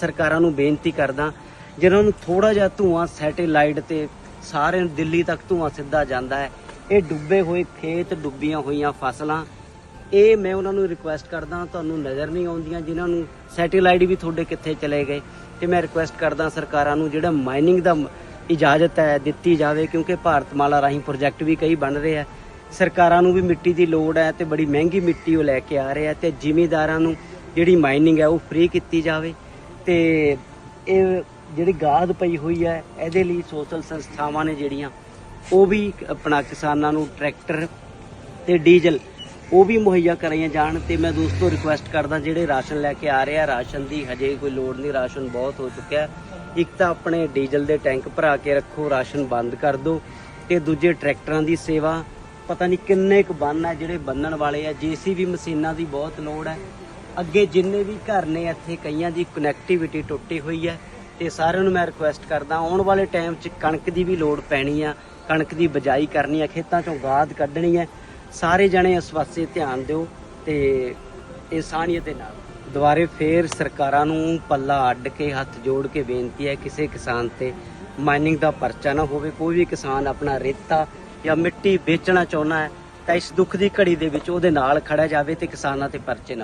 ਸਰਕਾਰਾਂ ਨੂੰ ਬੇਨਤੀ ਕਰਦਾ ਜਿਹਨਾਂ ਨੂੰ ਥੋੜਾ ਜਿਹਾ ਧੂਆਂ ਸੈਟੇਲਾਈਟ ਤੇ ਸਾਰੇ ਦਿੱਲੀ ਤੱਕ ਧੂਆਂ ਸਿੱਧਾ ਜਾਂਦਾ ਹੈ, ਇਹ ਡੁੱਬੇ ਹੋਏ ਖੇਤ ਡੁੱਬੀਆਂ ਹੋਈਆਂ ਫਸਲਾਂ, ਇਹ ਮੈਂ ਉਹਨਾਂ ਨੂੰ ਰਿਕੁਐਸਟ ਕਰਦਾ, ਤੁਹਾਨੂੰ ਨਜ਼ਰ ਨਹੀਂ ਆਉਂਦੀਆਂ, ਜਿਨ੍ਹਾਂ ਨੂੰ ਸੈਟੇਲਾਈਟ ਵੀ ਤੁਹਾਡੇ ਕਿੱਥੇ ਚਲੇ ਗਏ, ਤੇ ਮੈਂ ਰਿਕੁਐਸਟ ਕਰਦਾ ਸਰਕਾਰਾਂ ਨੂੰ ਜਿਹੜਾ ਮਾਈਨਿੰਗ ਦਾ ਇਜਾਜ਼ਤ ਹੈ, ਦਿੱਤੀ ਜਾਵੇ, ਕਿਉਂਕਿ ਭਾਰਤਮਾਲਾ ਰਾਹੀਂ ਪ੍ਰੋਜੈਕਟ ਵੀ ਕਈ ਬਣ ਰਹੇ ਆ ਸਰਕਾਰਾਂ ਨੂੰ ਵੀ ਮਿੱਟੀ ਦੀ ਲੋੜ ਹੈ ਤੇ ਬੜੀ ਮਹਿੰਗੀ ਮਿੱਟੀ ਉਹ ਲੈ ਕੇ ਆ ਰਹੇ ਆ ਤੇ ਜ਼ਿਮੀਦਾਰਾਂ ਨੂੰ ਜਿਹੜੀ ਮਾਈਨਿੰਗ ਹੈ ਉਹ ਫ੍ਰੀ ਕੀਤੀ ਜਾਵੇ। ਤੇ ਇਹ ਜਿਹੜੀ ਗਾਦ ਪਈ ਹੋਈ ਹੈ, ਇਹਦੇ ਲਈ ਸੋਸ਼ਲ ਸੰਸਥਾਵਾਂ ਨੇ ਜਿਹੜੀਆਂ, ਉਹ ਵੀ ਆਪਣਾ ਕਿਸਾਨਾਂ ਨੂੰ ਟਰੈਕਟਰ ਤੇ ਡੀਜ਼ਲ, ਉਹ ਵੀ ਮੁਹੱਈਆ ਕਰਾਈਆਂ ਜਾਣ ਤੇ ਮੈਂ ਦੋਸਤੋ ਰਿਕੁਐਸਟ ਕਰਦਾ, ਜਿਹੜੇ ਰਾਸ਼ਨ ਲੈ ਕੇ ਆ ਰਹੇ ਆ ਰਾਸ਼ਨ ਦੀ ਹਜੇ ਕੋਈ ਲੋੜ ਨਹੀਂ, ਰਾਸ਼ਨ ਬਹੁਤ ਹੋ ਚੁੱਕਿਆ ਇੱਕ ਤਾਂ ਆਪਣੇ ਡੀਜ਼ਲ ਦੇ ਟੈਂਕ ਭਰਾ ਕੇ ਰੱਖੋ, ਰਾਸ਼ਨ ਬੰਦ ਕਰ ਦਿਓ ਤੇ ਦੂਜੇ ਟਰੈਕਟਰਾਂ ਦੀ ਸੇਵਾ, ਪਤਾ ਨਹੀਂ ਕਿੰਨੇ ਕੁ ਬੰਨ ਹੈ, ਜਿਹੜੇ ਬੰਨਣ ਵਾਲੇ ਆ, ਜੀਸੀਬੀ ਮਸ਼ੀਨਾਂ ਦੀ ਬਹੁਤ ਲੋੜ ਹੈ। ਅੱਗੇ ਜਿੰਨੇ ਵੀ ਘਰ ਨੇ ਇੱਥੇ ਕਈਆਂ ਦੀ ਕਨੈਕਟੀਵਿਟੀ ਟੁੱਟੀ ਹੋਈ ਹੈ ਤੇ ਸਾਰਿਆਂ ਨੂੰ ਮੈਂ ਰਿਕੁਐਸਟ ਕਰਦਾ, ਆਉਣ ਵਾਲੇ ਟਾਈਮ 'ਚ ਕਣਕ ਦੀ ਵੀ ਲੋੜ ਪੈਣੀ ਆ, ਕਣਕ ਦੀ ਬਜਾਈ ਕਰਨੀ ਆ, ਖੇਤਾਂ 'ਚੋਂ ਗਾਦ ਕੱਢਣੀ ਹੈ। ਸਾਰੇ ਜਣੇ ਇਸ ਪਾਸੇ ਧਿਆਨ ਦਿਓ ਤੇ ਇਨਸਾਨੀਅਤ ਦੇ ਨਾਲ। ਦੁਬਾਰੇ ਫੇਰ ਸਰਕਾਰਾਂ ਨੂੰ ਪੱਲਾ ਅੱਡ ਕੇ, ਹੱਥ ਜੋੜ ਕੇ ਬੇਨਤੀ ਹੈ, ਕਿਸੇ ਕਿਸਾਨ ਤੇ ਮਾਈਨਿੰਗ ਦਾ ਪਰਚਾ ਨਾ ਹੋਵੇ, ਕੋਈ ਵੀ ਕਿਸਾਨ ਆਪਣਾ ਰੇਤਾ ਜਾਂ ਮਿੱਟੀ ਵੇਚਣਾ ਚਾਹੁੰਦਾ ਹੈ, ਤਾਂ ਇਸ ਦੁੱਖ ਦੀ ਘੜੀ ਦੇ ਵਿੱਚ ਉਹਦੇ ਨਾਲ ਖੜਾ ਜਾਵੇ ਤੇ ਕਿਸਾਨਾਂ ਤੇ ਪਰਚੇ ਨਾ